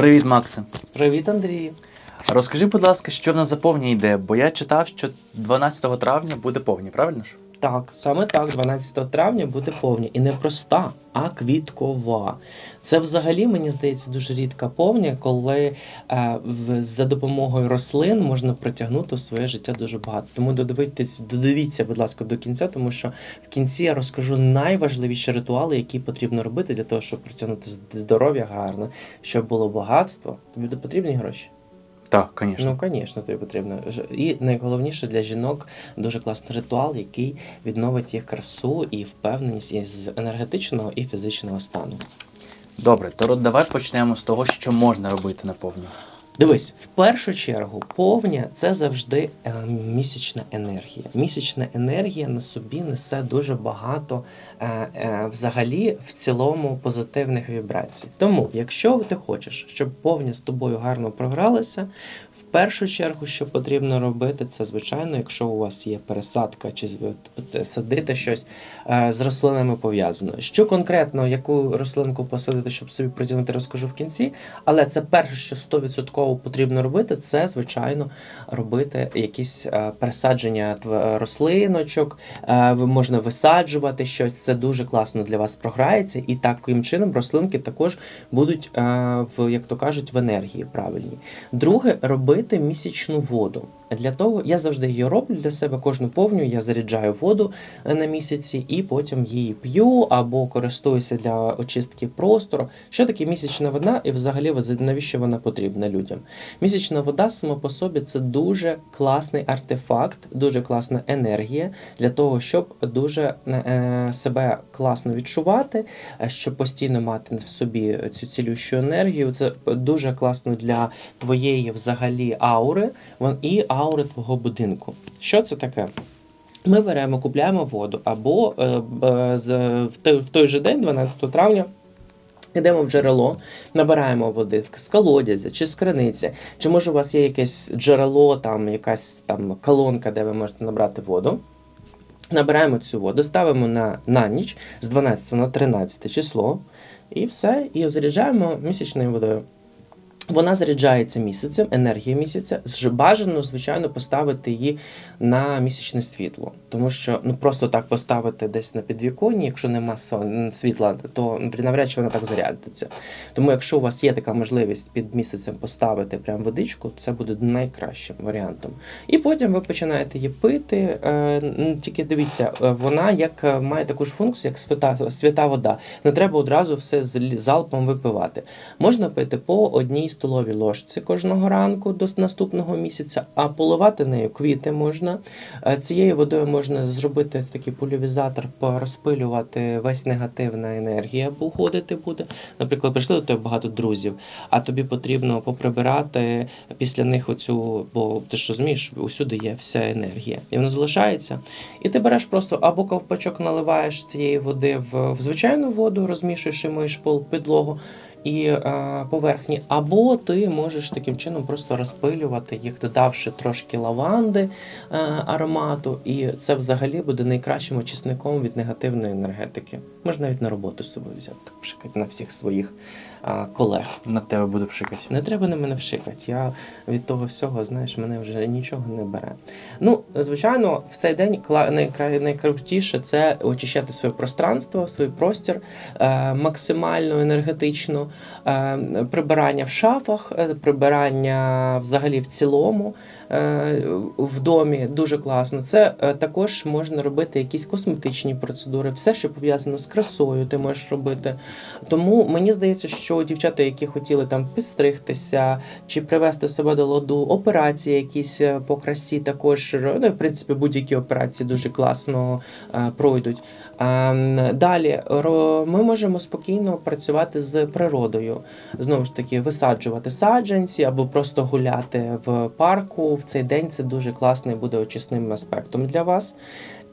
Привіт, Максим. Привіт, Андрій. Розкажи, будь ласка, що в нас за повні йде, бо я читав, що 12 травня буде повні, правильно ж? Так, саме так, 12 травня буде повня. І не проста, а квіткова. Це взагалі, мені здається, дуже рідка повня, коли е, в, за допомогою рослин можна притягнути своє життя дуже багато. Тому додивитись, додивіться, будь ласка, до кінця, тому що в кінці я розкажу найважливіші ритуали, які потрібно робити для того, щоб притягнути здоров'я гарно, щоб було багатство. Тобі потрібні гроші. Так, звісно. Ну, звісно, тобі потрібно. І найголовніше для жінок дуже класний ритуал, який відновить їх красу і впевненість із енергетичного і фізичного стану. Добре, то давай почнемо з того, що можна робити на повні. Дивись, в першу чергу, повня це завжди е, місячна енергія. Місячна енергія на собі несе дуже багато е, е, взагалі в цілому позитивних вібрацій. Тому, якщо ти хочеш, щоб повня з тобою гарно програлася, в першу чергу, що потрібно робити, це звичайно, якщо у вас є пересадка чи садити щось з рослинами пов'язано. Що конкретно, яку рослинку посадити, щоб собі притягнути, розкажу в кінці. Але це перше, що 100% потрібно робити, це звичайно робити якісь е, пересадження тв- рослиночок. Е, можна висаджувати щось. Це дуже класно для вас програється, і таким чином рослинки також будуть е, в, як то кажуть, в енергії правильні. Друге, робити місячну воду. Для того я завжди її роблю для себе кожну повню. Я заряджаю воду е, на місяці і потім її п'ю або користуюся для очистки простору. Що таке місячна вода, і взагалі навіщо вона потрібна людям? Місячна вода сама по собі це дуже класний артефакт, дуже класна енергія для того, щоб дуже е, себе класно відчувати, е, щоб постійно мати в собі цю цілющу енергію. Це дуже класно для твоєї взагалі аури і аури твого будинку. Що це таке? Ми беремо, купляємо воду або е, з- в той, же день, 12 травня. Йдемо в джерело, набираємо води з колодязя чи з криниці, чи може у вас є якесь джерело, там якась там колонка, де ви можете набрати воду. Набираємо цю воду, ставимо на, на ніч з 12 на 13 число, і все, і заряджаємо місячною водою. Вона заряджається місяцем, енергія місяця. Бажано, звичайно, поставити її на місячне світло. Тому що ну просто так поставити десь на підвіконні, якщо нема світла, то навряд чи вона так зарядиться. Тому, якщо у вас є така можливість під місяцем поставити прям водичку, це буде найкращим варіантом. І потім ви починаєте її пити. Е, ну, тільки дивіться, е, вона як е, має таку ж функцію, як свята, свята вода. Не треба одразу все з залпом випивати. Можна пити по одній столовій ложці кожного ранку до наступного місяця, а поливати нею квіти можна. Е, Цією водою можна зробити такий полівізатор, порозпилювати весь негативна енергія, бо уходити буде. Наприклад, прийшли до тебе багато друзів, а тобі потрібно поприбирати після них оцю, бо ти ж розумієш, усюди є вся енергія, і вона залишається. І ти береш просто або ковпачок наливаєш цієї води в, звичайну воду, розмішуєш і миєш пол підлогу і е, поверхні, або ти можеш таким чином просто розпилювати їх, додавши трошки лаванди е, аромату, і це взагалі буде найкращим очисником від негативної енергетики. Можна навіть на роботу з собою взяти, пшикати на всіх своїх е, колег. На тебе буду пшикати. Не треба на мене вшикати. Я від того всього, знаєш, мене вже нічого не бере. Ну, звичайно, в цей день найкрутіше це очищати своє пространство, свій простір е, максимально енергетично, прибирання в шафах, е, прибирання взагалі в цілому е, в домі дуже класно. Це е, також можна робити якісь косметичні процедури, все, що пов'язано з красою, ти можеш робити. Тому мені здається, що дівчата, які хотіли там підстригтися чи привести себе до ладу, операції якісь е, по красі, також ну, в принципі будь-які операції дуже класно е, пройдуть. Ем, Далі ми можемо спокійно працювати з природою. Знову ж таки, висаджувати саджанці або просто гуляти в парку. В цей день це дуже класний буде очисним аспектом для вас.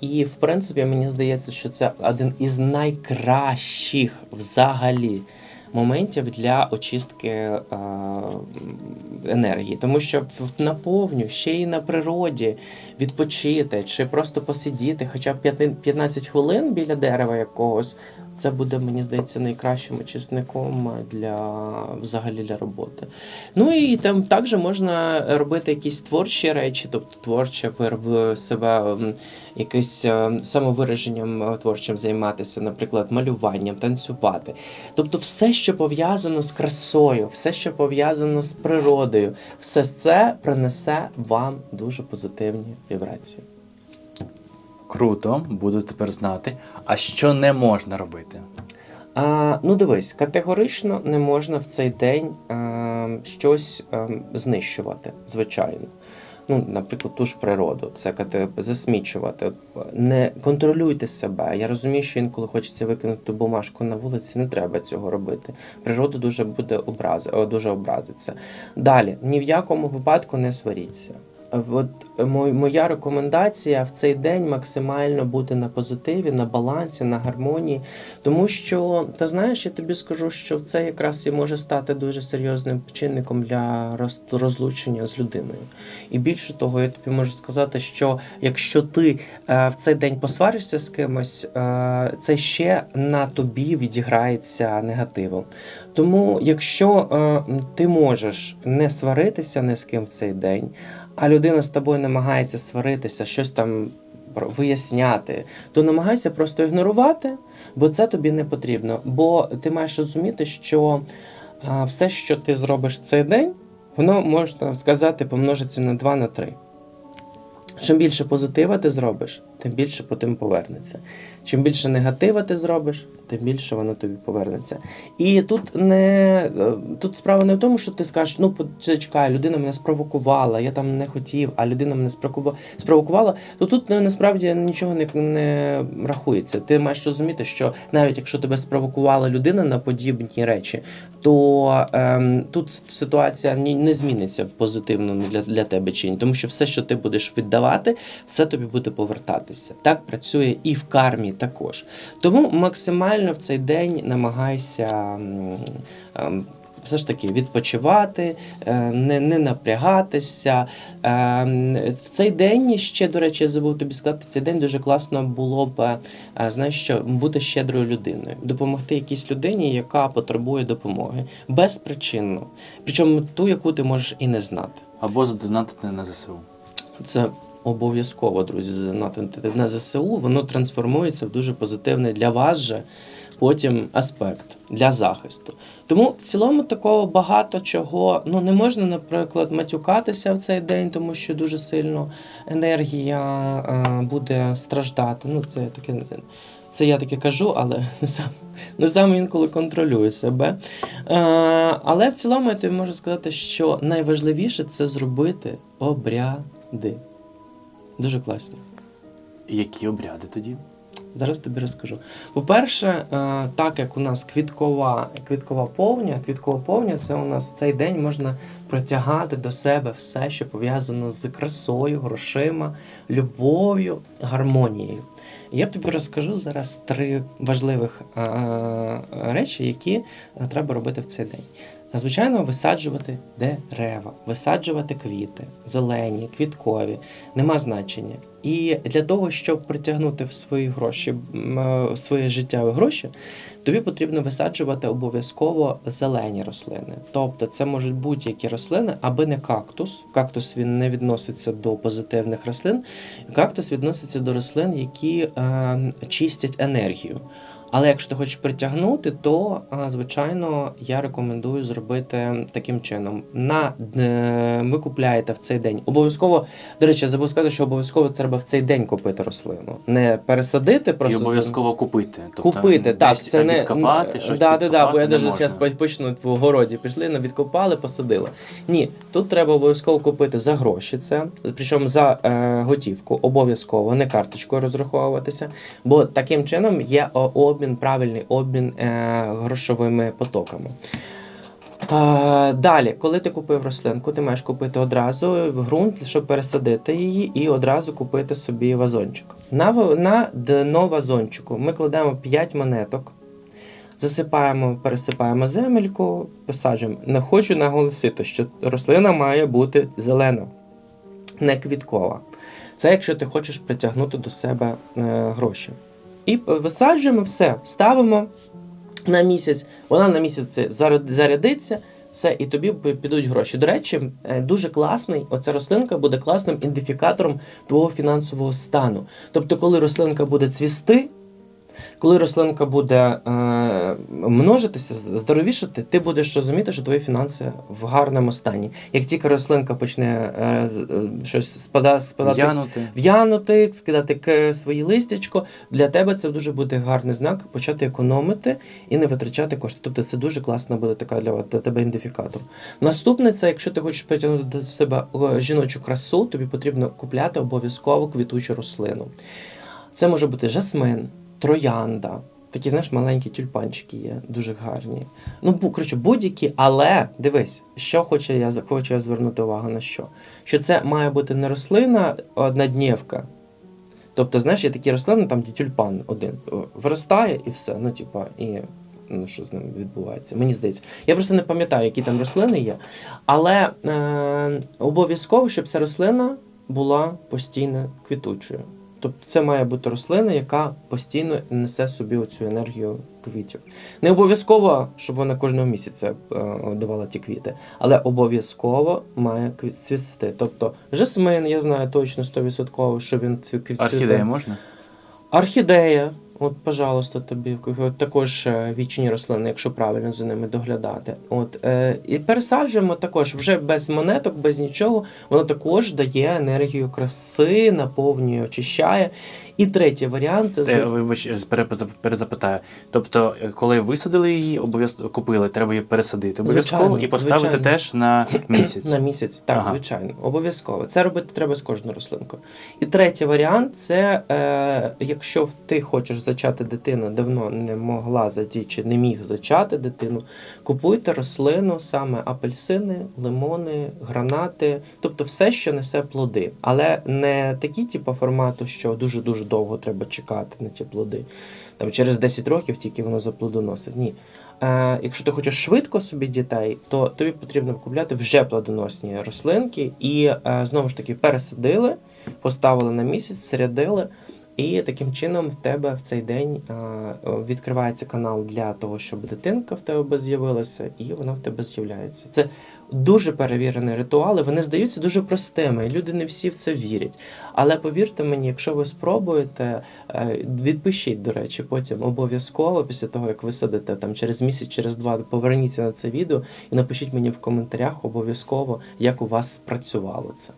І в принципі, мені здається, що це один із найкращих взагалі моментів для очистки е, енергії. Тому що в- на повню, ще й на природі відпочити чи просто посидіти хоча б 15 15 хвилин біля дерева якогось, це буде, мені здається, найкращим очисником для взагалі для роботи. Ну і там також можна робити якісь творчі речі, тобто творче в себе якесь е, самовираженням е, творчим займатися, наприклад, малюванням, танцювати. Тобто, все, що пов'язано з красою, все, що пов'язано з природою, все це принесе вам дуже позитивні вібрації. Круто, буду тепер знати. А що не можна робити? А, ну, дивись, категорично не можна в цей день е, щось е, знищувати, звичайно. Ну, наприклад, ту ж природу, це засмічувати. Не контролюйте себе. Я розумію, що інколи хочеться викинути бумажку на вулиці, не треба цього робити. Природа дуже буде образи, дуже образиться. Далі, ні в якому випадку не сваріться. От моя рекомендація в цей день максимально бути на позитиві, на балансі, на гармонії. Тому що, ти знаєш, я тобі скажу, що це якраз і може стати дуже серйозним чинником для розлучення з людиною. І більше того, я тобі можу сказати, що якщо ти е, в цей день посваришся з кимось, е, це ще на тобі відіграється негативом. Тому, якщо е, ти можеш не сваритися ні з ким в цей день, а людина з тобою намагається сваритися, щось там виясняти, то намагайся просто ігнорувати, бо це тобі не потрібно. Бо ти маєш розуміти, що все, що ти зробиш в цей день, воно можна сказати, помножиться на 2 на 3. Чим більше позитива ти зробиш, тим більше потім повернеться. Чим більше негатива ти зробиш, тим більше воно тобі повернеться. І тут не е, тут справа не в тому, що ти скажеш, ну почекай, людина мене спровокувала, я там не хотів, а людина мене спровокува- спровокувала, то тут е, насправді нічого не, не рахується. Ти маєш розуміти, що навіть якщо тебе спровокувала людина на подібні речі, то ем, тут ситуація ні- не зміниться в позитивному для, для тебе чи ні, тому що все, що ти будеш віддавати, все тобі буде повертатися. Так працює і в кармі також. Тому максимально в цей день намагайся. ем, все ж таки відпочивати, е, не, не напрягатися. Ем, В цей день ще, до речі, я забув тобі сказати, цей день дуже класно було б е, знаєш що, бути щедрою людиною, допомогти якійсь людині, яка потребує допомоги безпричинно. Причому ту, яку ти можеш і не знати. Або задонатити на ЗСУ. Це обов'язково, друзі, задонатити на ЗСУ. Воно трансформується в дуже позитивний для вас же потім аспект для захисту. Тому в цілому такого багато чого ну не можна, наприклад, матюкатися в цей день, тому що дуже сильно енергія е, буде страждати. Ну, це таке. Це я таке кажу, але не сам, не сам інколи контролюю себе. Е, але в цілому я тобі можу сказати, що найважливіше це зробити обряди. Дуже класно. Які обряди тоді? Зараз тобі розкажу. По-перше, е, так як у нас квіткова, квіткова повня, квіткова повня, це у нас в цей день можна притягати до себе все, що пов'язано з красою, грошима, любов'ю, гармонією. Я тобі розкажу зараз три важливих е, е, речі, які треба робити в цей день. Звичайно, висаджувати дерева, висаджувати квіти, зелені, квіткові, нема значення. І для того, щоб притягнути в свої гроші, е, в своє життєві гроші, тобі потрібно висаджувати обов'язково зелені рослини. Тобто це можуть будь-які рослини, аби не кактус. Кактус він не відноситься до позитивних рослин. Кактус відноситься до рослин, які е, чистять енергію. Але якщо ти хочеш притягнути, то звичайно я рекомендую зробити таким чином. На е, ви купляєте в цей день. Обов'язково, до речі, я забув сказати, що обов'язково треба в цей день купити рослину. Не пересадити просто І обов'язково купити. Тобто, купити. Так, це не відкопати, щось да, да, да, бо я навіть зараз почну в городі. Пішли, на відкопали, посадили. Ні, тут треба обов'язково купити за гроші. Це причому за е, готівку, обов'язково, не карточкою розраховуватися. Бо таким чином є о, обмін, правильний обмін е, грошовими потоками. Е, далі, коли ти купив рослинку, ти маєш купити одразу ґрунт, щоб пересадити її, і одразу купити собі вазончик. На, на дно вазончику ми кладемо 5 монеток. засипаємо, пересипаємо земельку, посаджуємо. Не хочу наголосити, що рослина має бути зелена, не квіткова. Це якщо ти хочеш притягнути до себе е, гроші. І висаджуємо все, ставимо на місяць, вона на місяць заряд- зарядиться, все, і тобі підуть гроші. До речі, е, дуже класний, оця рослинка буде класним ідентифікатором твого фінансового стану. Тобто, коли рослинка буде цвісти, коли рослинка буде е, множитися, здоровішати, ти будеш розуміти, що твої фінанси в гарному стані. Як тільки рослинка почне е, е, щось спада, спадати В'янути. в'янути, скидати к- свої листячко. Для тебе це дуже буде гарний знак почати економити і не витрачати кошти. Тобто це дуже класна буде така для, для тебе ідентифікатор. Наступне це, якщо ти хочеш притягнути до себе жіночу красу, тобі потрібно купляти обов'язково квітучу рослину. Це може бути жасмин, троянда. Такі, знаєш, маленькі тюльпанчики є, дуже гарні. Ну, коротше, будь-які, але дивись, що хочу я, хочу я звернути увагу на що? Що це має бути не рослина одноднівка. Тобто, знаєш, є такі рослини, там де тюльпан один виростає і все. Ну, типа, і ну, що з ним відбувається. Мені здається. Я просто не пам'ятаю, які там рослини є. Але е, обов'язково, щоб ця рослина була постійно квітучою. Тобто це має бути рослина, яка постійно несе собі оцю енергію квітів. Не обов'язково, щоб вона кожного місяця е, давала ті квіти, але обов'язково має цвісти. Тобто жасмин, я знаю точно 100%, що він цві- квіт Орхідея можна? Орхідея, от, пожалуйста, тобі також е, вічні рослини, якщо правильно за ними доглядати. От е, і пересаджуємо також вже без монеток, без нічого. Воно також дає енергію краси, наповнює, очищає. І третій варіант це Е. Вибач, перезапитаю. Тобто, е, коли висадили її, обов'язково купили, треба її пересадити обов'язково Звичайно, і поставити звичайно. теж на місяць. На місяць, так, Ага. звичайно, обов'язково. Це робити треба з кожною рослинкою. І третій варіант це е, якщо ти хочеш зачати дитину, давно не могла заді, чи не міг зачати дитину, купуйте рослину, саме апельсини, лимони, гранати, тобто все, що несе плоди. Але не такі, типу, формату, що дуже-дуже довго треба чекати на ті плоди. Там через 10 років тільки воно заплодоносить. Ні. Е, якщо ти хочеш швидко собі дітей, то тобі потрібно купляти вже плодоносні рослинки і е, знову ж таки пересадили, поставили на місяць, зарядили. І таким чином в тебе в цей день е, відкривається канал для того, щоб дитинка в тебе з'явилася, і вона в тебе з'являється. Це дуже перевірені ритуали. Вони здаються дуже простими, і люди не всі в це вірять. Але повірте мені, якщо ви спробуєте, е, відпишіть, до речі, потім обов'язково після того, як ви сидите там через місяць, через два, поверніться на це відео і напишіть мені в коментарях обов'язково, як у вас спрацювало це.